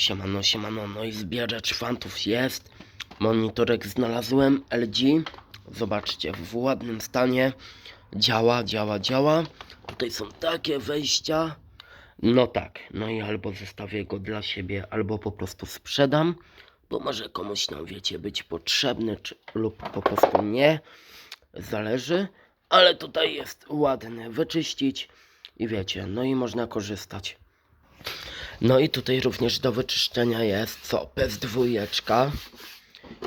Siemano, siemano, no i zbieracz fantów jest. Monitorek znalazłem, LG. Zobaczcie, w ładnym stanie. Działa, działa, działa. Tutaj są takie wejścia. No tak, no i albo zostawię go dla siebie, albo po prostu sprzedam. Bo może komuś tam, wiecie, być potrzebny, czy, lub po prostu nie. Zależy. Ale tutaj jest ładny, wyczyścić. I wiecie, no i można korzystać. No i tutaj również do wyczyszczenia jest co? PS2.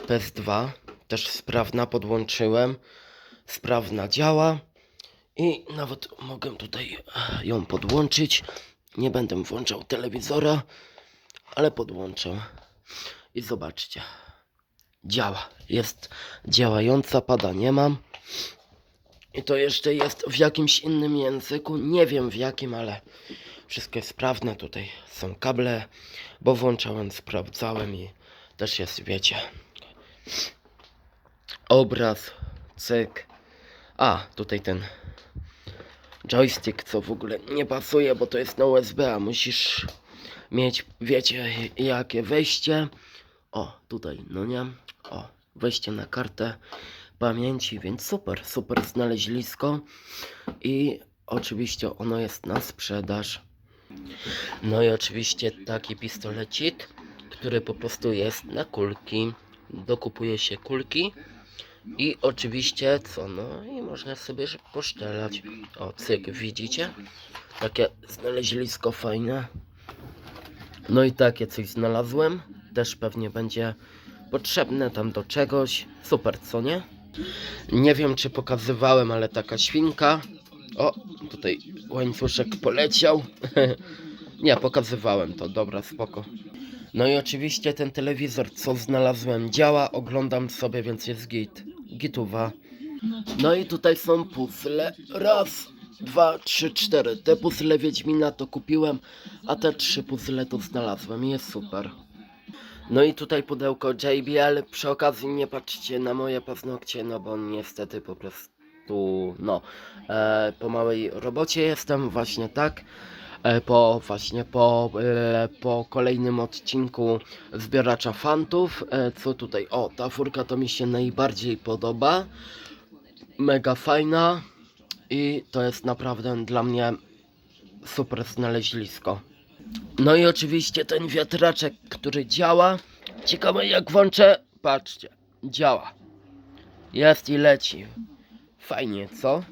PS2 też sprawna, podłączyłem. Sprawna działa. I nawet mogę tutaj ją podłączyć. Nie będę włączał telewizora, ale podłączę. I zobaczcie. Działa. Jest działająca, pada nie mam. I to jeszcze jest w jakimś innym języku. Nie wiem w jakim, ale wszystko jest sprawne. Tutaj są kable, bo włączałem, sprawdzałem i też jest, wiecie. Obraz, cyk. A, tutaj ten joystick, co w ogóle nie pasuje, bo to jest na USB, a musisz mieć, wiecie, jakie wejście. O, tutaj, no nie? O, wejście na kartę pamięci, więc super, super znaleźlisko. I oczywiście ono jest na sprzedaż. No i oczywiście taki pistolecik, który po prostu jest na kulki. Dokupuje się kulki. I oczywiście co, no i można sobie poszczelać. O, cyk, widzicie? Takie znaleźlisko fajne. No i takie coś znalazłem. Też pewnie będzie potrzebne tam do czegoś. Super, co nie? Nie wiem czy pokazywałem, ale taka świnka. O, tutaj łańcuszek poleciał. Nie, pokazywałem to, dobra, spoko. No i oczywiście ten telewizor, co znalazłem, działa, oglądam sobie, więc jest git. Gituwa. No i tutaj są puzzle. Raz, dwa, trzy, cztery. Te puzzle Wiedźmina to kupiłem, a te trzy puzzle to znalazłem i jest super. No i tutaj pudełko JBL. Przy okazji nie patrzcie na moje paznokcie, no bo niestety po prostu, no, e, po małej robocie jestem, właśnie tak. E, po właśnie po, e, po kolejnym odcinku zbieracza fantów. E, co tutaj? O, ta furka to mi się najbardziej podoba. Mega fajna i to jest naprawdę dla mnie super znaleźlisko. No i oczywiście ten wiatraczek, który działa. Ciekawe jak włączę. Patrzcie, działa. Jest i leci. Fajnie, co?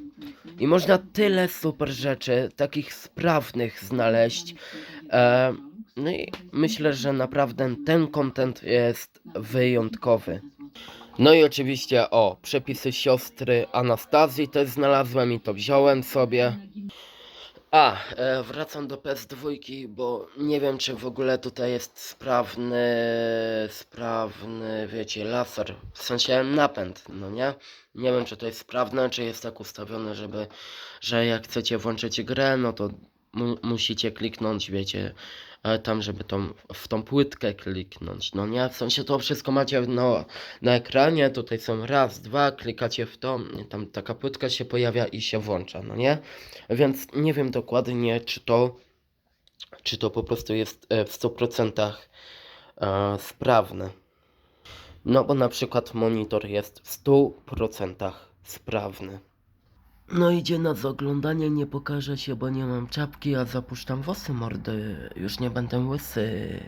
I można tyle super rzeczy, takich sprawnych znaleźć. E, no i myślę, że naprawdę ten content jest wyjątkowy. No i oczywiście, o, przepisy siostry Anastazji też znalazłem i to wziąłem sobie. A, e, wracam do PS2, bo nie wiem, czy w ogóle tutaj jest sprawny, sprawny, wiecie, laser, w sensie napęd, no nie? Nie wiem, czy to jest sprawne, czy jest tak ustawione, żeby, że jak chcecie włączyć grę, no to mu, musicie kliknąć, wiecie, tam, żeby tą, w tą płytkę kliknąć, no nie? W sensie to wszystko macie no, na ekranie, tutaj są raz, dwa, klikacie w to, tam taka płytka się pojawia i się włącza, no nie? Więc nie wiem dokładnie, czy to, czy to po prostu jest e, w 100% e, sprawne. No bo na przykład monitor jest w 100% sprawny. No idzie na zaglądanie, nie pokaże się, bo nie mam czapki, a zapuszczam włosy mordy. Już nie będę łysy.